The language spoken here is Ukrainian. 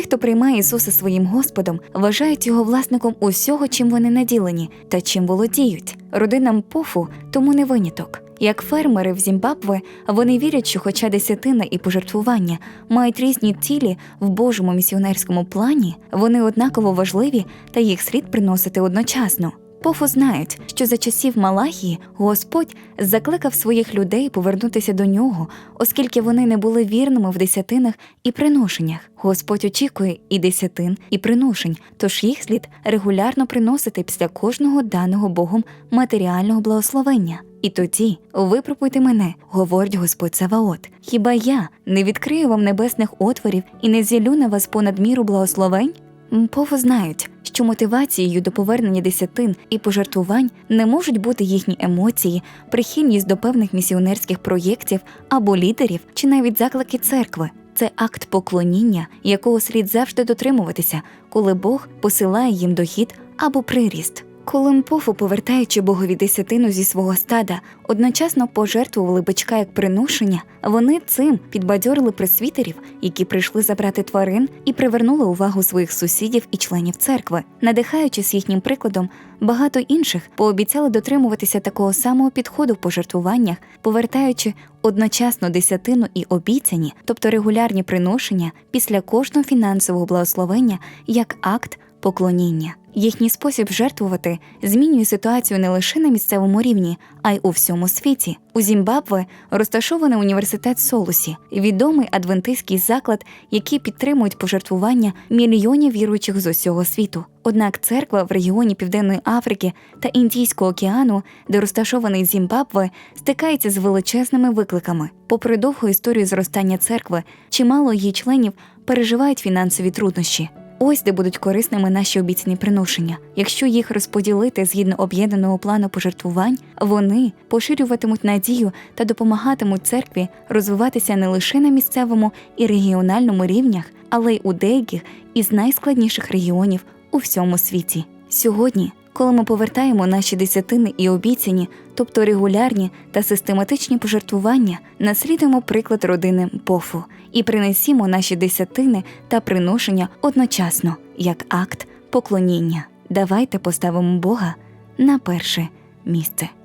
Ті, хто приймає Ісуса своїм Господом, вважають його власником усього, чим вони наділені та чим володіють. Родинам пофу тому не виняток. Як фермери в Зімбабве, вони вірять, що, хоча десятина і пожертвування мають різні цілі в Божому місіонерському плані, вони однаково важливі та їх слід приносити одночасно. Пофу знають, що за часів Малахії Господь закликав своїх людей повернутися до нього, оскільки вони не були вірними в десятинах і приношеннях. Господь очікує і десятин, і приношень, тож їх слід регулярно приносити після кожного даного Богом матеріального благословення. І тоді випробуйте мене, говорить Господь Саваот. Хіба я не відкрию вам небесних отворів і не зілю на вас понад міру благословень? Мпово знають, що мотивацією до повернення десятин і пожертвувань не можуть бути їхні емоції, прихильність до певних місіонерських проєктів або лідерів, чи навіть заклики церкви. Це акт поклоніння, якого слід завжди дотримуватися, коли Бог посилає їм дохід або приріст. Коли Мпофу, повертаючи Богові десятину зі свого стада, одночасно пожертвували бичка як приношення, вони цим підбадьорили пресвітерів, які прийшли забрати тварин і привернули увагу своїх сусідів і членів церкви. Надихаючись їхнім прикладом, багато інших пообіцяли дотримуватися такого самого підходу в пожертвуваннях, повертаючи одночасно десятину і обіцяні, тобто регулярні приношення після кожного фінансового благословення як акт поклоніння. Їхній спосіб жертвувати змінює ситуацію не лише на місцевому рівні, а й у всьому світі. У Зімбабве розташований університет Солусі, відомий адвентистський заклад, який підтримують пожертвування мільйонів віруючих з усього світу. Однак церква в регіоні Південної Африки та Індійського океану, де розташований Зімбабве, стикається з величезними викликами. Попри довгу історію зростання церкви, чимало її членів переживають фінансові труднощі. Ось де будуть корисними наші обіцяні приношення. Якщо їх розподілити згідно об'єднаного плану пожертвувань, вони поширюватимуть надію та допомагатимуть церкві розвиватися не лише на місцевому і регіональному рівнях, але й у деяких із найскладніших регіонів у всьому світі. Сьогодні, коли ми повертаємо наші десятини і обіцяні, тобто регулярні та систематичні пожертвування, наслідуємо приклад родини Пофу і принесімо наші десятини та приношення одночасно як акт поклоніння. Давайте поставимо Бога на перше місце.